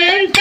Cheers!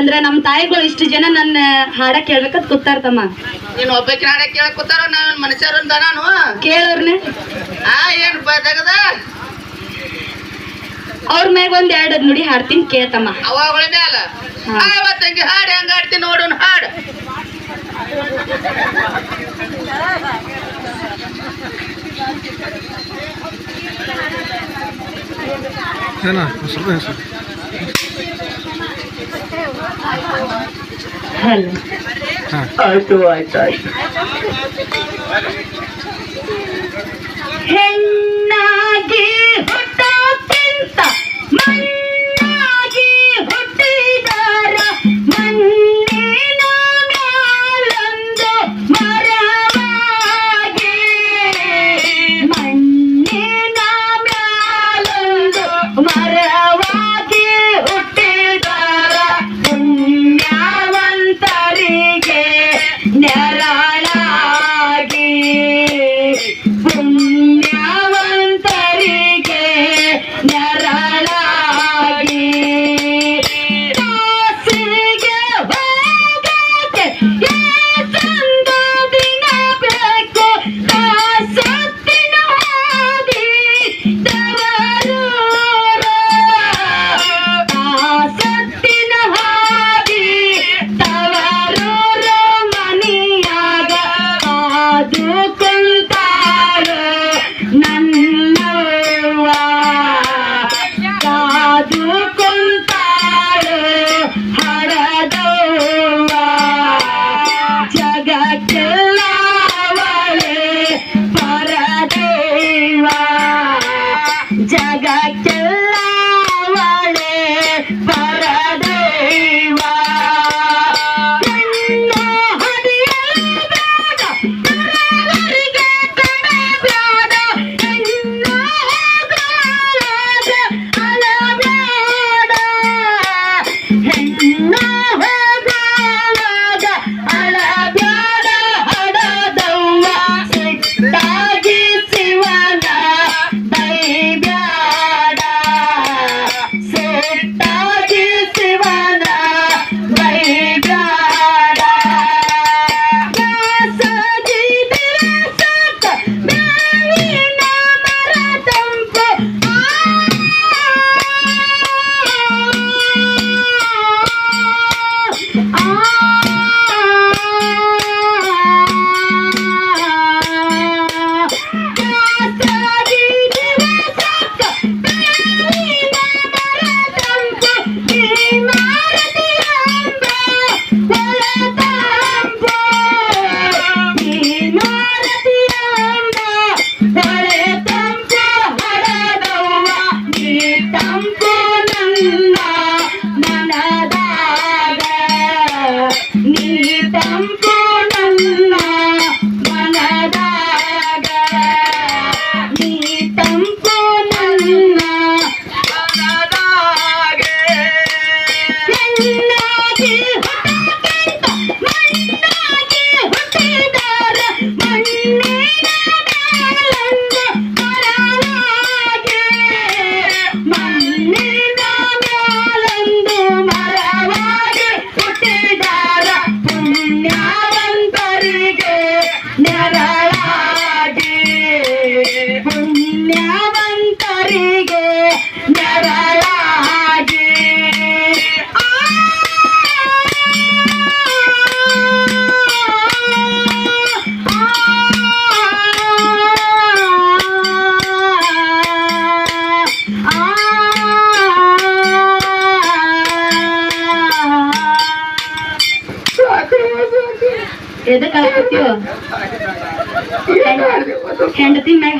ಅಂತಂದ್ರೆ ನಮ್ಮ ತಾಯಿಗಳು ಇಷ್ಟು ಜನ ನನ್ನ ಹಾಡ ಕೇಳ್ಬೇಕಂತ ಕೂತಾರ್ತಮ್ಮ. ನೀನ್ ಒಬ್ಬಕ್ಕೆ ಹಾಡ ಕೇಳಕ್ ಕೂತಾರ ನಾವ್ ಮನುಷ್ಯರು ಅಂತ ನಾನು? ಕೇಳೋರ್ನೆ. ಆ ಏನ್ ಬದಗದ ಅವ್ರ ಮ್ಯಾಗ ಒಂದ್ ಎರಡ್ ನುಡಿ ಹಾಡ್ತೀನಿ ಕೇಳ್ತಮ್ಮ. ಅವಾಗಳ ಮ್ಯಾಲ ಅವತ್ತಂಗೆ ಹಾಡು ಹೆಂಗ ಹಾಡ್ತೀನಿ ನೋಡು ಹಾಡು. ಏನ ಸ್ವಲ್ಪ ಹೆಸರು. ಹಲೋ ಆಯ್ತು ಆಯ್ತು ಆಯ್ತು. ಹೆಣ್ಣಾಗಿ ಹುಟ್ಟ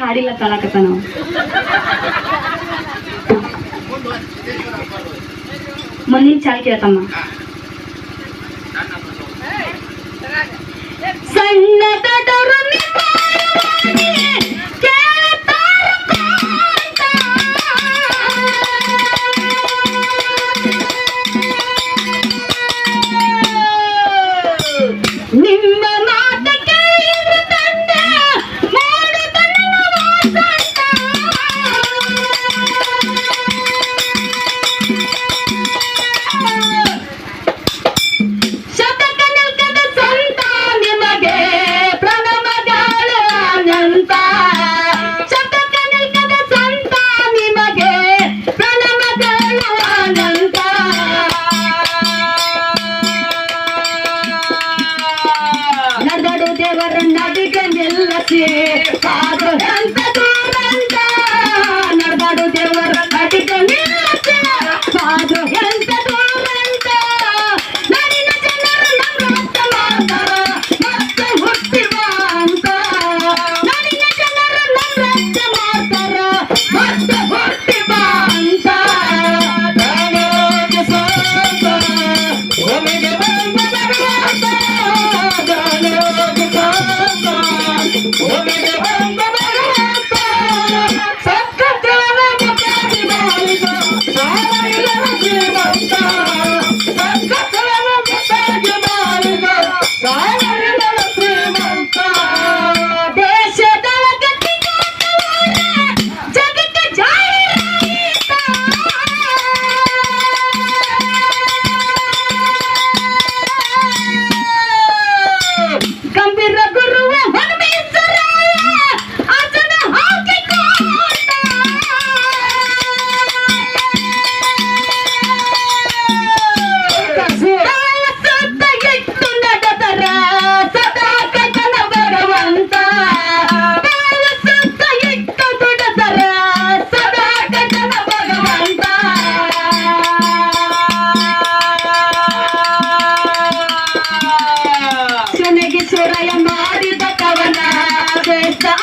ಹಾಡಿಲ್ಲ ತಲಾಕತ್ತ ನಾವು ಮುಂದಿನ ಚಾಲ್ ಕೇಳ್ತಮ್ಮ ಸಣ್ಣ ದೊಡ್ಡವರು ನಿಮ್ಮ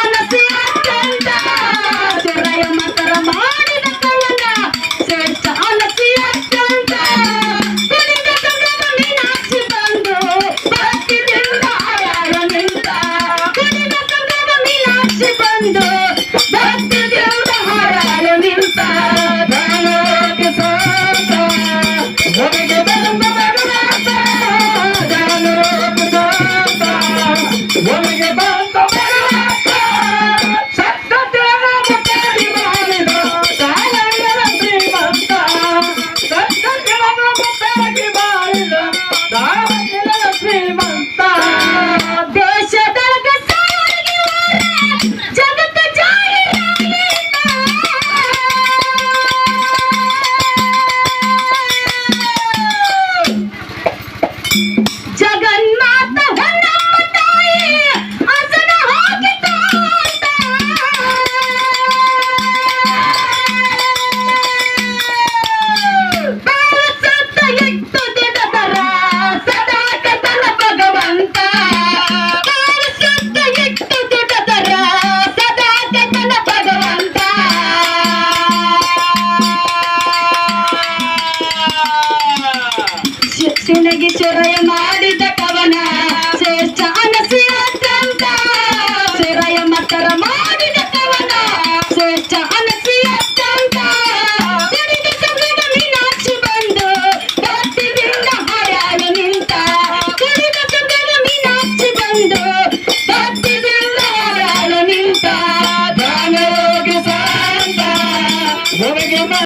wanna see